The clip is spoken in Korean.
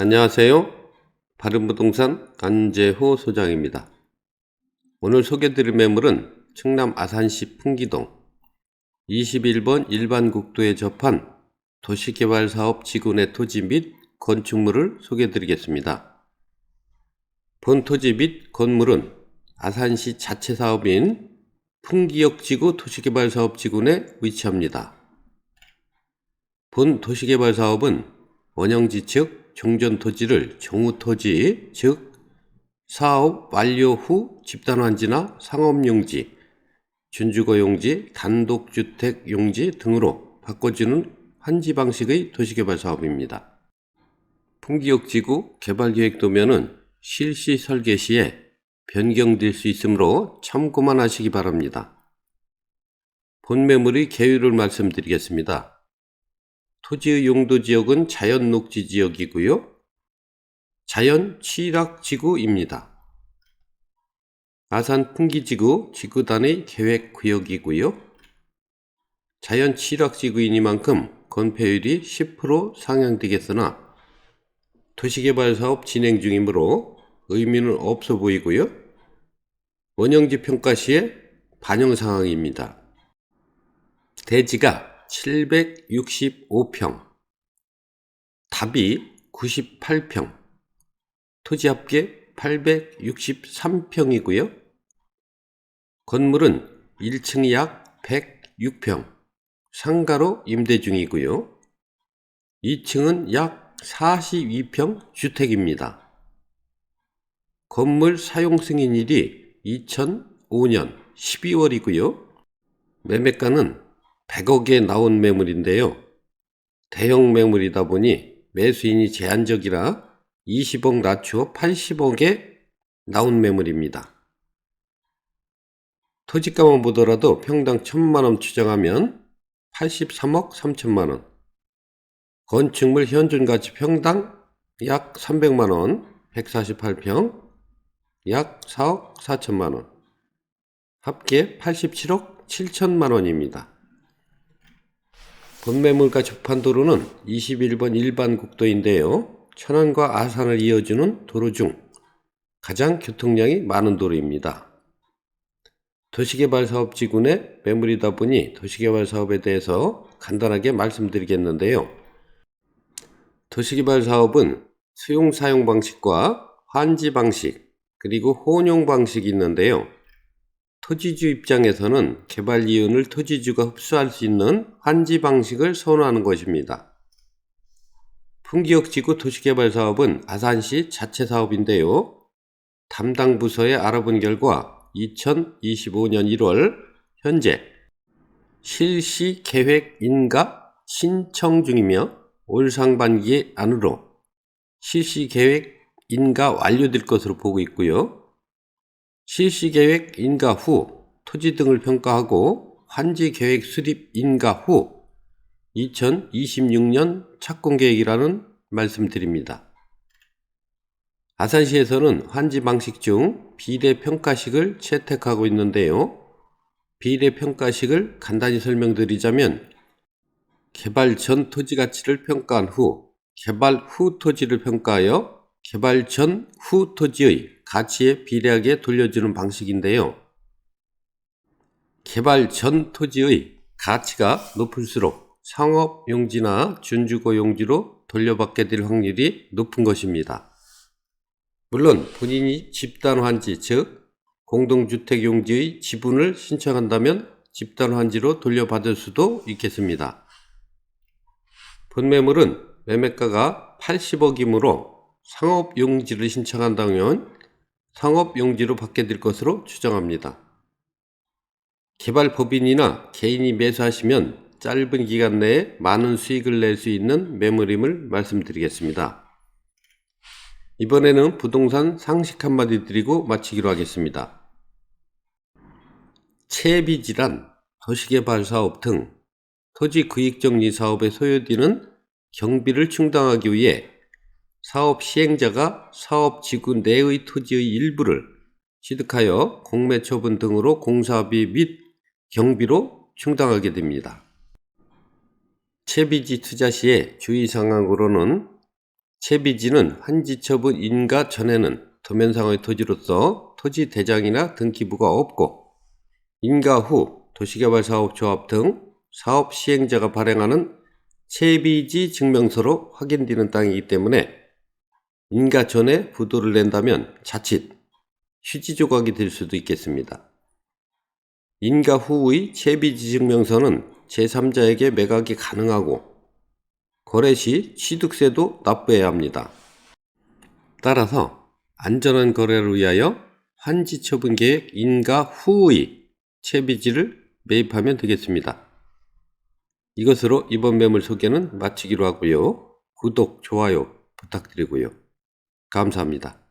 안녕하세요. 바른부동산 안재호 소장입니다. 오늘 소개드릴 매물은 충남 아산시 풍기동 21번 일반 국도에 접한 도시개발사업 지구 내 토지 및 건축물을 소개드리겠습니다. 본 토지 및 건물은 아산시 자체 사업인 풍기역 지구 도시개발사업 지구 내 위치합니다. 본 도시개발 사업은 원형지 측 종전 토지를 종우 토지, 즉 사업 완료 후 집단 환지나 상업 용지, 준주거 용지, 단독주택 용지 등으로 바꿔주는 환지 방식의 도시개발 사업입니다. 풍기역 지구 개발 계획 도면은 실시 설계 시에 변경될 수 있으므로 참고만 하시기 바랍니다. 본 매물의 계율을 말씀드리겠습니다. 토지의 용도 지역은 자연 녹지 지역이고요. 자연 취락 지구입니다. 아산 풍기지구 지구단의 계획 구역이고요. 자연 취락 지구이니만큼 건폐율이 10% 상향되겠으나 도시개발 사업 진행 중이므로 의미는 없어 보이고요. 원형지 평가 시에 반영 상황입니다. 대지가 765평, 답이 98평, 토지 합계 863평이고요. 건물은 1층 약 106평, 상가로 임대 중이고요. 2층은 약 42평 주택입니다. 건물 사용 승인일이 2005년 12월이고요. 매매가는 100억에 나온 매물인데요. 대형 매물이다 보니 매수인이 제한적이라 20억 낮추어 80억에 나온 매물입니다. 토지가만 보더라도 평당 1000만원 추정하면 83억 3천만원, 건축물 현존가치 평당 약 300만원, 148평, 약 4억 4천만원, 합계 87억 7천만원입니다. 본매물과 접한 도로는 21번 일반 국도인데요. 천안과 아산을 이어주는 도로 중 가장 교통량이 많은 도로입니다. 도시개발 사업 지구 내 매물이다 보니 도시개발 사업에 대해서 간단하게 말씀드리겠는데요. 도시개발 사업은 수용 사용 방식과 환지 방식 그리고 혼용 방식이 있는데요. 토지주 입장에서는 개발 이윤을 토지주가 흡수할 수 있는 환지 방식을 선호하는 것입니다. 풍기역 지구 도시개발 사업은 아산시 자체 사업인데요. 담당 부서에 알아본 결과 2025년 1월 현재 실시 계획 인가 신청 중이며 올 상반기 안으로 실시 계획 인가 완료될 것으로 보고 있고요. 실시 계획 인가 후 토지 등을 평가하고 환지 계획 수립 인가 후 2026년 착공 계획이라는 말씀드립니다. 아산시에서는 환지 방식 중 비례 평가식을 채택하고 있는데요. 비례 평가식을 간단히 설명드리자면 개발 전 토지 가치를 평가한 후 개발 후 토지를 평가하여 개발 전 후 토지의 가치에 비례하게 돌려주는 방식인데요. 개발 전 토지의 가치가 높을수록 상업 용지나 준주거 용지로 돌려받게 될 확률이 높은 것입니다. 물론 본인이 집단 환지 즉 공동주택 용지의 지분을 신청한다면 집단 환지로 돌려받을 수도 있겠습니다. 본매물은 매매가가 80억이므로 상업 용지를 신청한다면 상업 용지로 받게 될 것으로 추정합니다. 개발 법인이나 개인이 매수하시면 짧은 기간 내에 많은 수익을 낼 수 있는 매물임을 말씀드리겠습니다. 이번에는 부동산 상식 한마디 드리고 마치기로 하겠습니다. 채비질환, 도시개발 사업 등 토지 구익정리 사업에 소요되는 경비를 충당하기 위해 사업 시행자가 사업 지구 내의 토지의 일부를 취득하여 공매 처분 등으로 공사비 및 경비로 충당하게 됩니다. 채비지 투자 시에 주의사항으로는 채비지는 환지처분 인가 전에는 도면상의 토지로서 토지 대장이나 등기부가 없고 인가 후 도시개발사업조합 등 사업 시행자가 발행하는 채비지 증명서로 확인되는 땅이기 때문에 인가 전에 부도를 낸다면 자칫 휴지 조각이 될 수도 있겠습니다. 인가 후의 채비지 증명서는 제3자에게 매각이 가능하고 거래 시 취득세도 납부해야 합니다. 따라서 안전한 거래를 위하여 환지 처분 계획 인가 후의 채비지를 매입하면 되겠습니다. 이것으로 이번 매물 소개는 마치기로 하고요. 구독, 좋아요 부탁드리고요. 감사합니다.